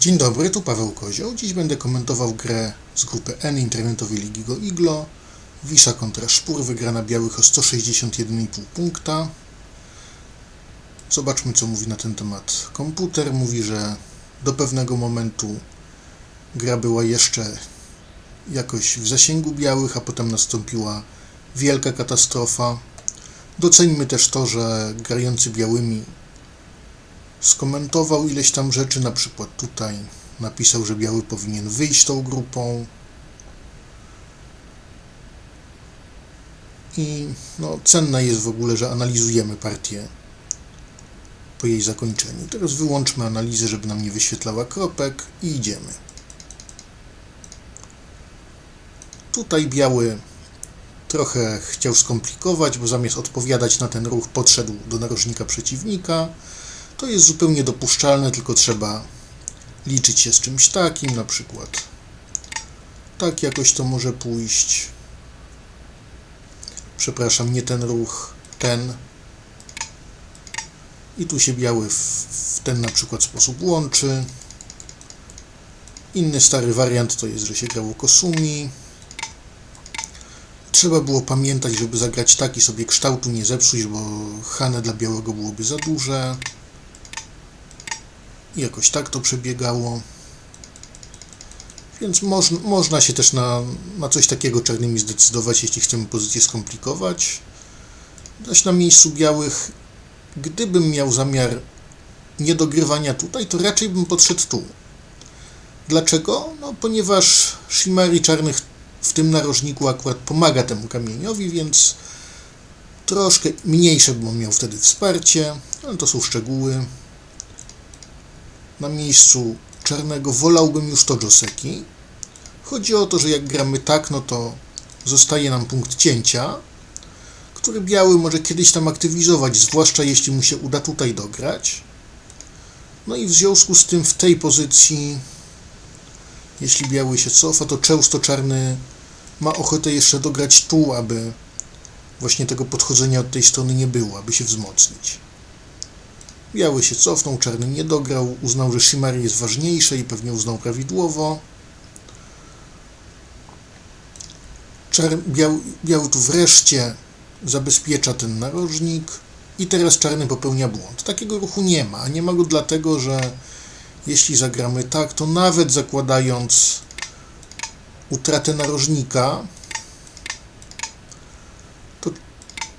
Dzień dobry, tu Paweł Kozioł. Dziś będę komentował grę z grupy N internetowej Ligi Go Iglo. Wisza kontra Szpur, wygrana białych o 161,5 punkta. Zobaczmy, co mówi na ten temat komputer. Mówi, że do pewnego momentu gra była jeszcze jakoś w zasięgu białych, a potem nastąpiła wielka katastrofa. Doceńmy też to, że grający białymi skomentował ileś tam rzeczy, na przykład tutaj napisał, że biały powinien wyjść tą grupą. I no, cenne jest w ogóle, że analizujemy partię po jej zakończeniu. Teraz wyłączmy analizę, żeby nam nie wyświetlała kropek i idziemy. Tutaj biały trochę chciał skomplikować, bo zamiast odpowiadać na ten ruch podszedł do narożnika przeciwnika. To jest zupełnie dopuszczalne, tylko trzeba liczyć się z czymś takim, na przykład tak jakoś to może pójść. Przepraszam, nie ten ruch, ten. I tu się biały w, w ten na przykład sposób łączy. Inny stary wariant to jest, że się grało kosumi. Trzeba było pamiętać, żeby zagrać tak i sobie kształtu nie zepsuć, bo Hane dla białego byłoby za duże. I jakoś tak to przebiegało. Więc moż, można się też na, na coś takiego czarnymi zdecydować, jeśli chcemy pozycję skomplikować. Zaś na miejscu białych, gdybym miał zamiar niedogrywania tutaj, to raczej bym podszedł tu. Dlaczego? No, ponieważ Shimari czarnych w tym narożniku akurat pomaga temu kamieniowi, więc troszkę mniejsze bym miał wtedy wsparcie, ale to są szczegóły na miejscu czarnego wolałbym już to Joseki. Chodzi o to, że jak gramy tak, no to zostaje nam punkt cięcia, który biały może kiedyś tam aktywizować, zwłaszcza jeśli mu się uda tutaj dograć. No i w związku z tym w tej pozycji, jeśli biały się cofa, to często czarny ma ochotę jeszcze dograć tu, aby właśnie tego podchodzenia od tej strony nie było, aby się wzmocnić. Biały się cofnął, czarny nie dograł, uznał, że Shimari jest ważniejsze i pewnie uznał prawidłowo. Czar, biały, biały tu wreszcie zabezpiecza ten narożnik i teraz czarny popełnia błąd. Takiego ruchu nie ma, nie ma go dlatego, że jeśli zagramy tak, to nawet zakładając utratę narożnika,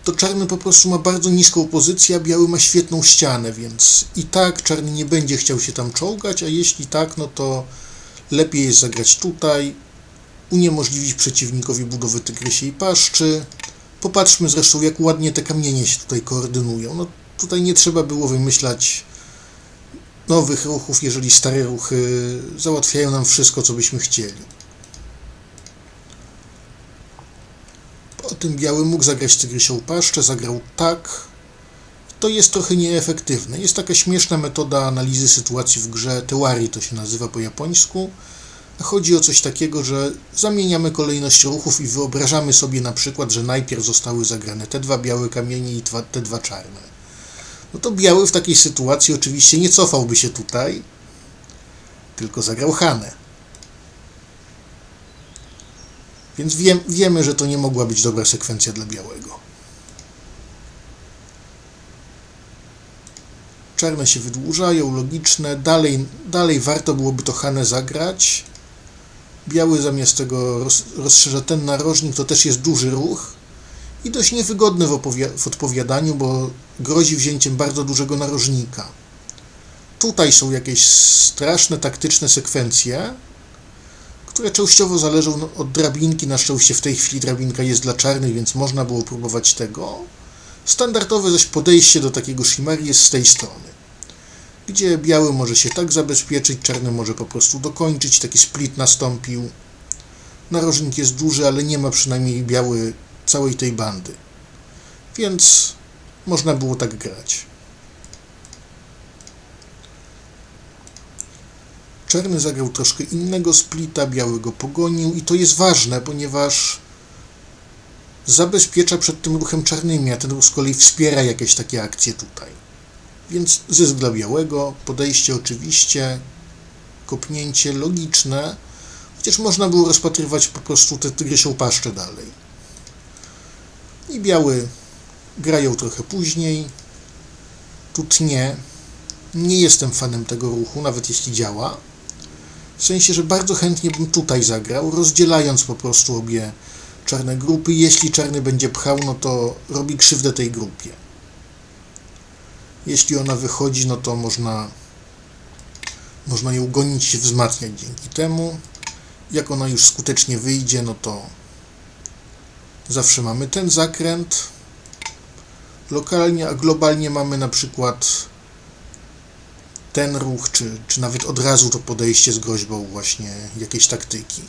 to czarny po prostu ma bardzo niską pozycję, a biały ma świetną ścianę, więc i tak czarny nie będzie chciał się tam czołgać, a jeśli tak, no to lepiej jest zagrać tutaj, uniemożliwić przeciwnikowi budowę tygrysiej paszczy. Popatrzmy zresztą, jak ładnie te kamienie się tutaj koordynują. No tutaj nie trzeba było wymyślać nowych ruchów, jeżeli stare ruchy załatwiają nam wszystko, co byśmy chcieli. Tym biały mógł zagrać tygrysią paszczę, zagrał tak. To jest trochę nieefektywne. Jest taka śmieszna metoda analizy sytuacji w grze, tewari to się nazywa po japońsku. Chodzi o coś takiego, że zamieniamy kolejność ruchów i wyobrażamy sobie na przykład, że najpierw zostały zagrane te dwa białe kamienie i te dwa czarne. No to biały w takiej sytuacji oczywiście nie cofałby się tutaj, tylko zagrał Hanę. Więc wiem, wiemy, że to nie mogła być dobra sekwencja dla białego. Czarne się wydłużają, logiczne. Dalej, dalej warto byłoby to Hanę zagrać. Biały zamiast tego roz, rozszerza ten narożnik, to też jest duży ruch i dość niewygodny w, w odpowiadaniu, bo grozi wzięciem bardzo dużego narożnika. Tutaj są jakieś straszne taktyczne sekwencje, które częściowo zależą od drabinki. Na szczęście w tej chwili drabinka jest dla czarnych, więc można było próbować tego. Standardowe zaś podejście do takiego shimari jest z tej strony, gdzie biały może się tak zabezpieczyć, czarny może po prostu dokończyć, taki split nastąpił. Narożnik jest duży, ale nie ma przynajmniej biały całej tej bandy, więc można było tak grać. Czarny zagrał troszkę innego splita, biały go pogonił i to jest ważne, ponieważ zabezpiecza przed tym ruchem czarnymi, a ten ruch z kolei wspiera jakieś takie akcje tutaj. Więc zysk dla białego, podejście oczywiście, kopnięcie logiczne, chociaż można było rozpatrywać po prostu te tygrysią paszczę dalej. I biały grają trochę później. Tu tnie. Nie jestem fanem tego ruchu, nawet jeśli działa. W sensie, że bardzo chętnie bym tutaj zagrał, rozdzielając po prostu obie czarne grupy. Jeśli czarny będzie pchał, no to robi krzywdę tej grupie. Jeśli ona wychodzi, no to można, można ją gonić i wzmacniać dzięki temu. Jak ona już skutecznie wyjdzie, no to zawsze mamy ten zakręt. Lokalnie, a globalnie mamy na przykład ten ruch, czy, czy nawet od razu to podejście z groźbą właśnie jakiejś taktyki.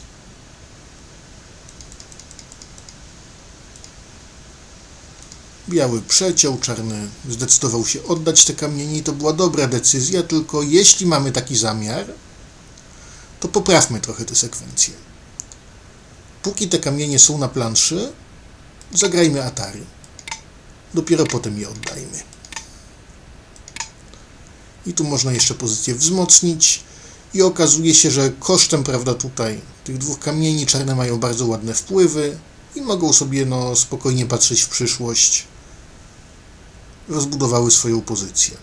Biały przeciął, czarny zdecydował się oddać te kamienie i to była dobra decyzja, tylko jeśli mamy taki zamiar, to poprawmy trochę tę sekwencję. Póki te kamienie są na planszy, zagrajmy Atari. Dopiero potem je oddajmy. I tu można jeszcze pozycję wzmocnić. I okazuje się, że kosztem, prawda, tutaj tych dwóch kamieni czarne mają bardzo ładne wpływy i mogą sobie no, spokojnie patrzeć w przyszłość. Rozbudowały swoją pozycję.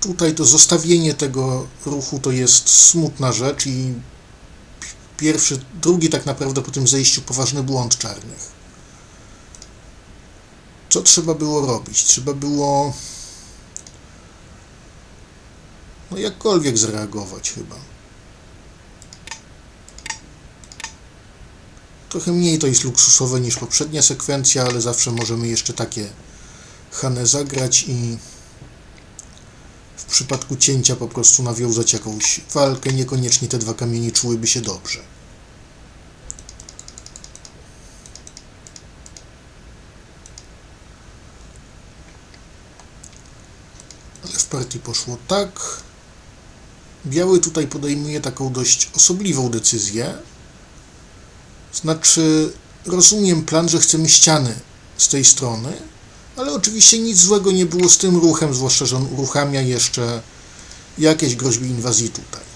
Tutaj to zostawienie tego ruchu to jest smutna rzecz i pierwszy, drugi tak naprawdę po tym zejściu poważny błąd czarnych. Co trzeba było robić? Trzeba było no jakkolwiek zareagować chyba. Trochę mniej to jest luksusowe niż poprzednia sekwencja, ale zawsze możemy jeszcze takie Hane zagrać i w przypadku cięcia po prostu nawiązać jakąś walkę. Niekoniecznie te dwa kamienie czułyby się dobrze. Partii poszło tak. Biały tutaj podejmuje taką dość osobliwą decyzję. Znaczy, rozumiem plan, że chcemy ściany z tej strony, ale oczywiście nic złego nie było z tym ruchem, zwłaszcza, że on uruchamia jeszcze jakieś groźby inwazji tutaj.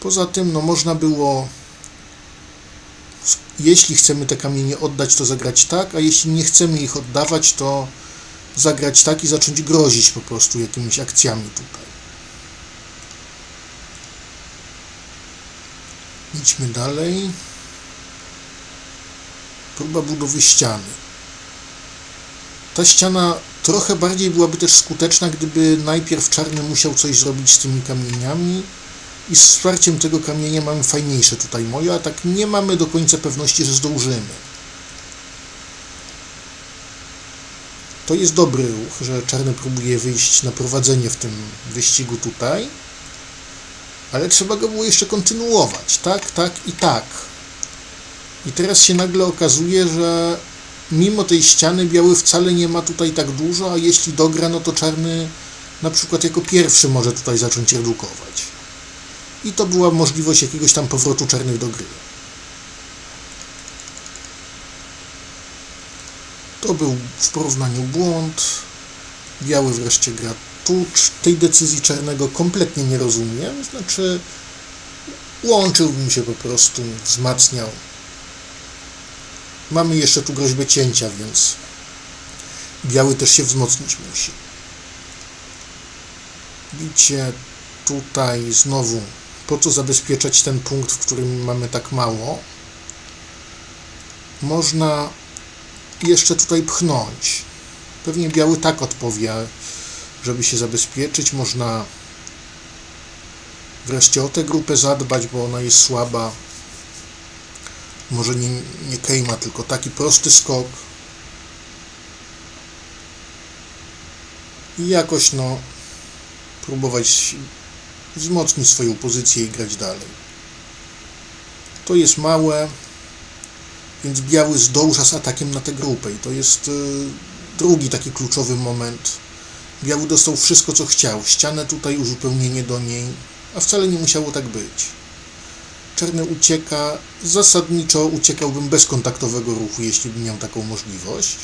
Poza tym, no można było, jeśli chcemy te kamienie oddać, to zagrać tak, a jeśli nie chcemy ich oddawać, to zagrać tak i zacząć grozić po prostu jakimiś akcjami tutaj. Idźmy dalej. Próba budowy ściany. Ta ściana trochę bardziej byłaby też skuteczna, gdyby najpierw czarny musiał coś zrobić z tymi kamieniami i z wsparciem tego kamienia mamy fajniejsze tutaj moje, a tak nie mamy do końca pewności, że zdążymy. To jest dobry ruch, że czarny próbuje wyjść na prowadzenie w tym wyścigu tutaj, ale trzeba go było jeszcze kontynuować, tak, tak i tak. I teraz się nagle okazuje, że mimo tej ściany biały wcale nie ma tutaj tak dużo, a jeśli dogra, no to czarny na przykład jako pierwszy może tutaj zacząć redukować. I to była możliwość jakiegoś tam powrotu czarnych do gry. To był w porównaniu błąd. Biały wreszcie gra tu. Tej decyzji czarnego kompletnie nie rozumiem. Znaczy, łączyłbym się po prostu, wzmacniał. Mamy jeszcze tu groźbę cięcia, więc biały też się wzmocnić musi. Bicie tutaj znowu. Po co zabezpieczać ten punkt, w którym mamy tak mało? Można jeszcze tutaj pchnąć. Pewnie biały tak odpowie, żeby się zabezpieczyć. Można wreszcie o tę grupę zadbać, bo ona jest słaba. Może nie, nie kejma, tylko taki prosty skok. I jakoś no próbować wzmocnić swoją pozycję i grać dalej. To jest małe, więc biały zdąża z atakiem na tę grupę i to jest y, drugi taki kluczowy moment. Biały dostał wszystko, co chciał. Ścianę tutaj, uzupełnienie do niej, a wcale nie musiało tak być. czarny ucieka. Zasadniczo uciekałbym bez kontaktowego ruchu, jeśli bym miał taką możliwość.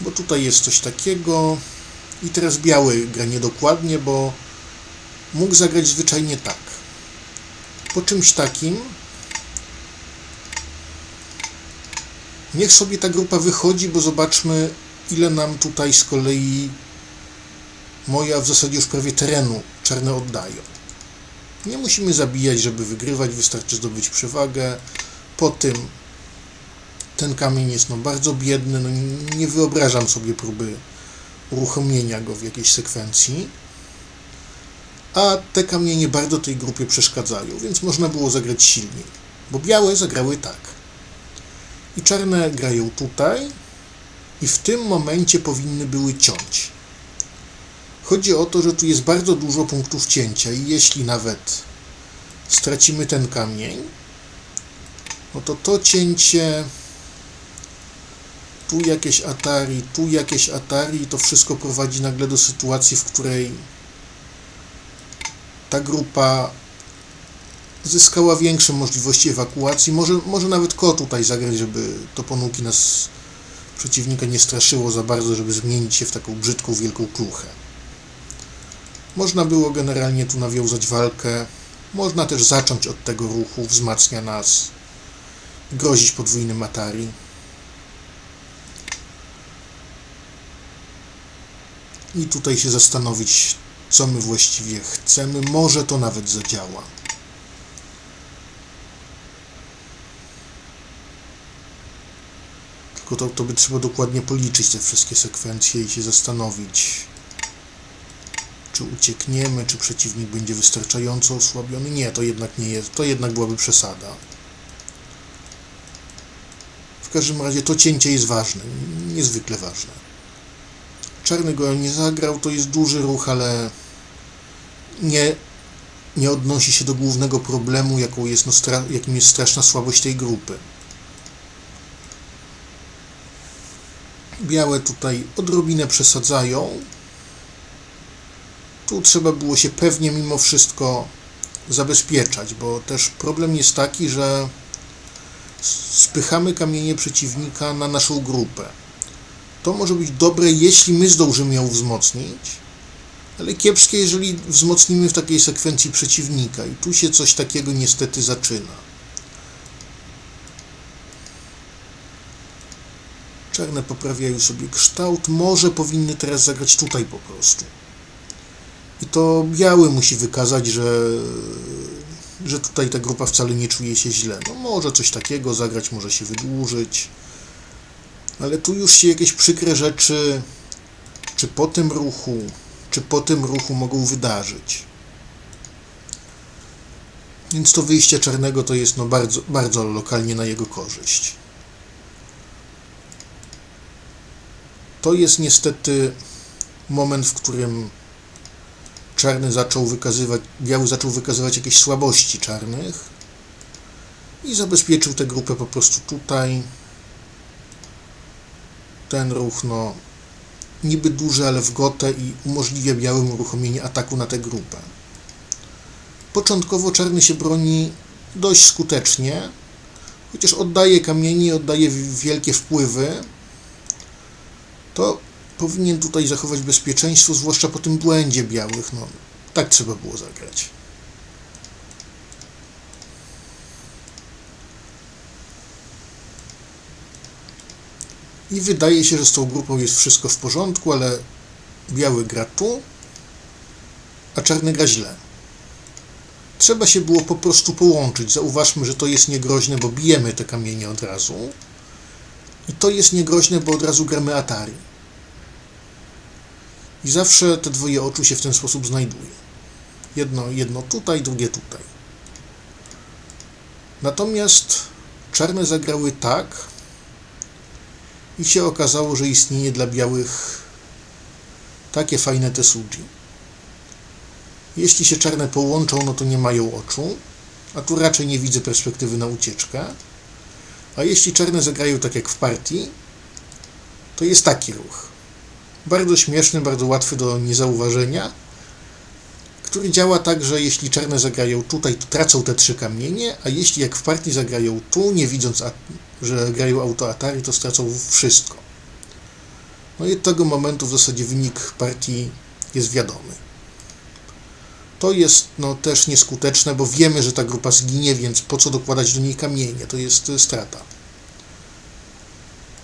Bo tutaj jest coś takiego. I teraz biały gra niedokładnie, bo mógł zagrać zwyczajnie tak. Po czymś takim niech sobie ta grupa wychodzi, bo zobaczmy ile nam tutaj z kolei moja w zasadzie już prawie terenu czarne oddają. Nie musimy zabijać, żeby wygrywać, wystarczy zdobyć przewagę. Po tym ten kamień jest no bardzo biedny, no nie- wyobrażam sobie próby uruchomienia go w jakiejś sekwencji. A te kamienie bardzo tej grupie przeszkadzają, więc można było zagrać silniej. Bo białe zagrały tak. I czarne grają tutaj i w tym momencie powinny były ciąć. Chodzi o to, że tu jest bardzo dużo punktów cięcia i jeśli nawet stracimy ten kamień, no to to cięcie, tu jakieś Atari, tu jakieś Atari, to wszystko prowadzi nagle do sytuacji, w której ta grupa zyskała większe możliwości ewakuacji. Może, może nawet ko tutaj zagrać, żeby to ponuki nas przeciwnika nie straszyło za bardzo, żeby zmienić się w taką brzydką, wielką kluchę. Można było generalnie tu nawiązać walkę. Można też zacząć od tego ruchu, wzmacnia nas, grozić podwójnym Atari. I tutaj się zastanowić, co my właściwie chcemy. Może to nawet zadziała. Tylko to, to by trzeba dokładnie policzyć te wszystkie sekwencje i się zastanowić, czy uciekniemy, czy przeciwnik będzie wystarczająco osłabiony. Nie, to jednak nie jest, to jednak byłaby przesada. W każdym razie to cięcie jest ważne, niezwykle ważne. Czarny go nie zagrał, to jest duży ruch, ale nie, nie odnosi się do głównego problemu, jaką jest, no, jakim jest straszna słabość tej grupy. Białe tutaj odrobinę przesadzają. Tu trzeba było się pewnie mimo wszystko zabezpieczać, bo też problem jest taki, że spychamy kamienie przeciwnika na naszą grupę. To może być dobre, jeśli my zdążymy ją wzmocnić, ale kiepskie, jeżeli wzmocnimy w takiej sekwencji przeciwnika. I tu się coś takiego niestety zaczyna. Czarne poprawiają sobie kształt. Może powinny teraz zagrać tutaj po prostu. I to biały musi wykazać, że, że tutaj ta grupa wcale nie czuje się źle. No może coś takiego zagrać, może się wydłużyć. Ale tu już się jakieś przykre rzeczy, czy po tym ruchu, czy po tym ruchu mogą wydarzyć. Więc to wyjście czarnego to jest no bardzo, bardzo lokalnie na jego korzyść. To jest niestety moment, w którym czarny zaczął wykazywać, biały zaczął wykazywać jakieś słabości czarnych i zabezpieczył tę grupę po prostu tutaj. Ten ruch, no, niby duży, ale w gotę i umożliwia białym uruchomienie ataku na tę grupę. Początkowo czarny się broni dość skutecznie, chociaż oddaje kamienie, oddaje wielkie wpływy, to powinien tutaj zachować bezpieczeństwo, zwłaszcza po tym błędzie białych. No, tak trzeba było zagrać. I wydaje się, że z tą grupą jest wszystko w porządku, ale biały gra tu, a czarny gra źle. Trzeba się było po prostu połączyć. Zauważmy, że to jest niegroźne, bo bijemy te kamienie od razu. I to jest niegroźne, bo od razu gramy Atari. I zawsze te dwoje oczu się w ten sposób znajduje. Jedno, jedno tutaj, drugie tutaj. Natomiast czarne zagrały tak i się okazało, że istnieje dla białych takie fajne tesuji. Jeśli się czarne połączą, no to nie mają oczu, a tu raczej nie widzę perspektywy na ucieczkę. A jeśli czarne zagrają tak jak w partii, to jest taki ruch. Bardzo śmieszny, bardzo łatwy do niezauważenia, który działa tak, że jeśli czarne zagrają tutaj, to tracą te trzy kamienie, a jeśli jak w partii zagrają tu, nie widząc, że grają autoatari, to stracą wszystko. No i od tego momentu w zasadzie wynik partii jest wiadomy. To jest no, też nieskuteczne, bo wiemy, że ta grupa zginie, więc po co dokładać do niej kamienie? To jest y, strata.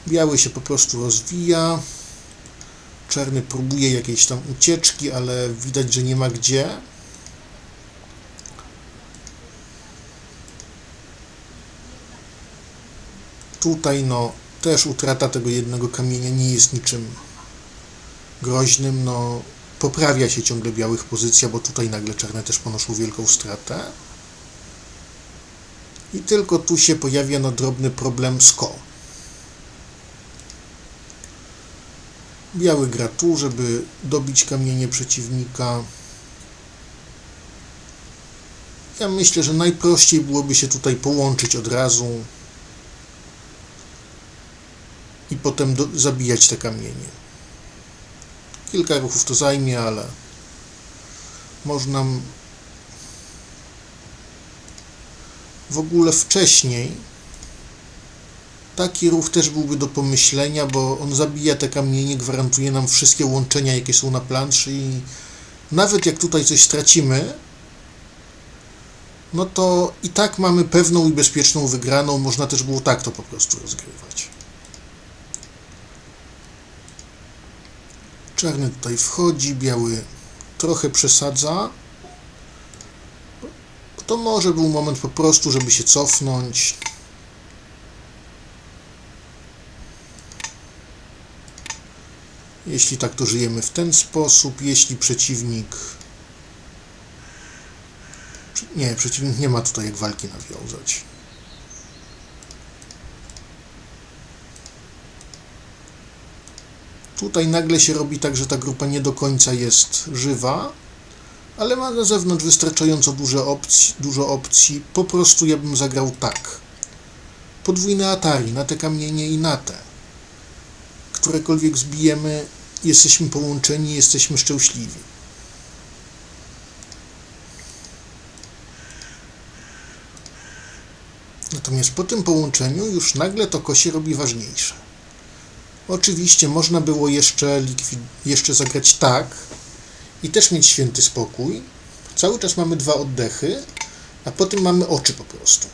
Biały się po prostu rozwija. Czarny próbuje jakiejś tam ucieczki, ale widać, że nie ma gdzie. Tutaj no też utrata tego jednego kamienia nie jest niczym groźnym. No poprawia się ciągle białych pozycja, bo tutaj nagle czarne też ponoszą wielką stratę. I tylko tu się pojawia no drobny problem z Biały gra tu, żeby dobić kamienie przeciwnika. Ja myślę, że najprościej byłoby się tutaj połączyć od razu i potem do, zabijać te kamienie. Kilka ruchów to zajmie, ale można w ogóle wcześniej taki ruch też byłby do pomyślenia, bo on zabija te kamienie, gwarantuje nam wszystkie łączenia, jakie są na planszy i nawet jak tutaj coś stracimy, no to i tak mamy pewną i bezpieczną wygraną. Można też było tak to po prostu rozgrywać. Czarny tutaj wchodzi, biały trochę przesadza. To może był moment po prostu, żeby się cofnąć. Jeśli tak, to żyjemy w ten sposób. Jeśli przeciwnik. Nie, przeciwnik nie ma tutaj jak walki nawiązać. Tutaj nagle się robi tak, że ta grupa nie do końca jest żywa, ale ma na zewnątrz wystarczająco duże opcji, dużo opcji. Po prostu ja bym zagrał tak. Podwójne Atari na te kamienie i na te. Którekolwiek zbijemy, jesteśmy połączeni, jesteśmy szczęśliwi. Natomiast po tym połączeniu już nagle to ko się robi ważniejsze. Oczywiście można było jeszcze, jeszcze zagrać tak i też mieć święty spokój. Cały czas mamy dwa oddechy, a potem mamy oczy po prostu.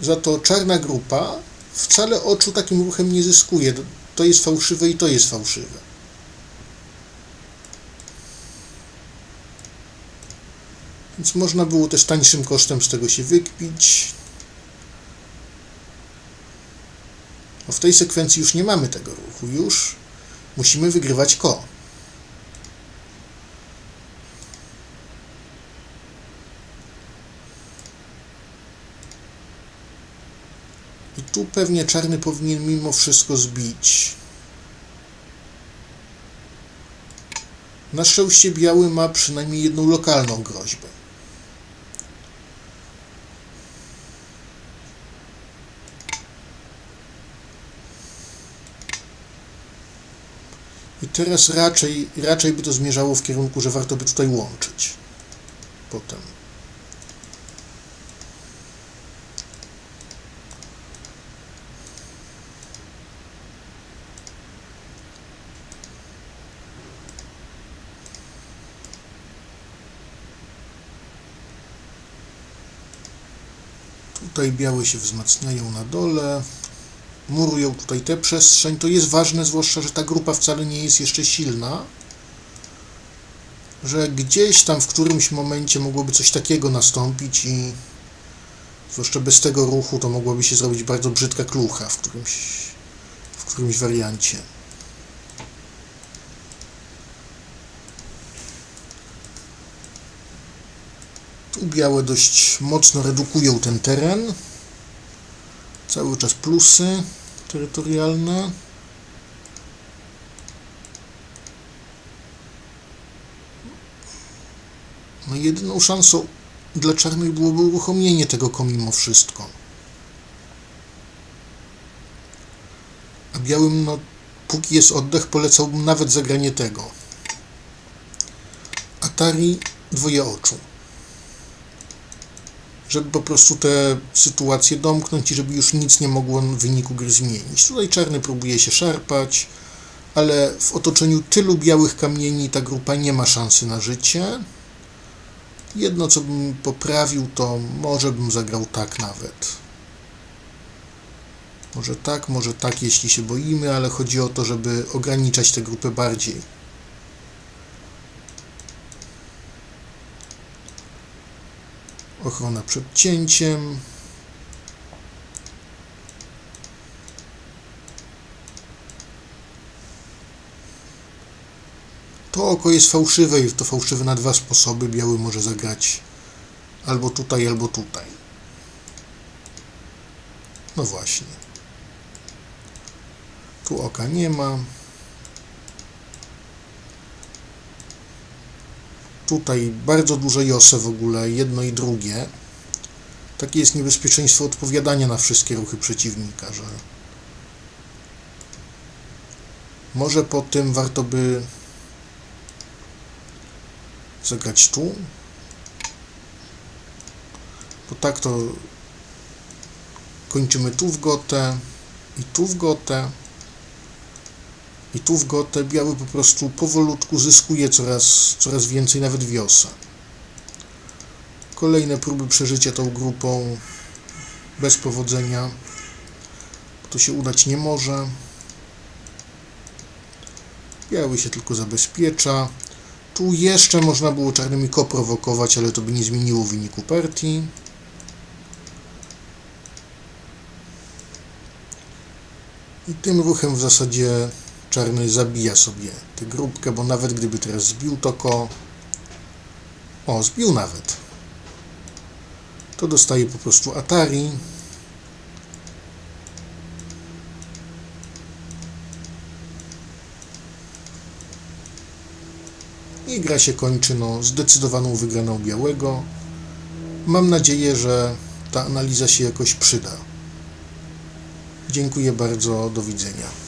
Za to czarna grupa wcale oczu takim ruchem nie zyskuje. To jest fałszywe i to jest fałszywe. Więc można było też tańszym kosztem z tego się wykpić. No w tej sekwencji już nie mamy tego ruchu. Już musimy wygrywać ko. I tu pewnie czarny powinien mimo wszystko zbić. Na szczęście biały ma przynajmniej jedną lokalną groźbę. I teraz raczej, raczej by to zmierzało w kierunku, że warto by tutaj łączyć. Potem. Tutaj białe się wzmacniają na dole. Murują tutaj tę przestrzeń. To jest ważne, zwłaszcza, że ta grupa wcale nie jest jeszcze silna. Że gdzieś tam w którymś momencie mogłoby coś takiego nastąpić i zwłaszcza bez tego ruchu to mogłaby się zrobić bardzo brzydka klucha w którymś, w którymś wariancie. Białe dość mocno redukują ten teren. Cały czas plusy terytorialne. No jedyną szansą dla czarnych byłoby uruchomienie tego ko mimo wszystko. A białym, no póki jest oddech, polecałbym nawet zagranie tego. Atari dwoje oczu. Żeby po prostu tę sytuację domknąć i żeby już nic nie mogło w wyniku gry zmienić. Tutaj czarny próbuje się szarpać, ale w otoczeniu tylu białych kamieni ta grupa nie ma szansy na życie. Jedno, co bym poprawił, to może bym zagrał tak nawet. Może tak, może tak, jeśli się boimy, ale chodzi o to, żeby ograniczać tę grupę bardziej. Ochrona przed cięciem. To oko jest fałszywe i to fałszywe na dwa sposoby. Biały może zagrać albo tutaj, albo tutaj. No właśnie. Tu oka nie ma. Tutaj bardzo duże jose w ogóle, jedno i drugie. Takie jest niebezpieczeństwo odpowiadania na wszystkie ruchy przeciwnika, że może po tym warto by zagrać tu. Bo tak to kończymy tu w gotę i tu w gotę i tu w gotę. Biały po prostu powolutku zyskuje coraz, coraz więcej, nawet wiosa. Kolejne próby przeżycia tą grupą bez powodzenia. To się udać nie może. Biały się tylko zabezpiecza. Tu jeszcze można było czarnymi ko prowokować, ale to by nie zmieniło wyniku partii. I tym ruchem w zasadzie czarny zabija sobie tę grupkę, bo nawet gdyby teraz zbił to ko... O, zbił nawet. To dostaje po prostu Atari. I gra się kończy no, zdecydowaną wygraną białego. Mam nadzieję, że ta analiza się jakoś przyda. Dziękuję bardzo, do widzenia.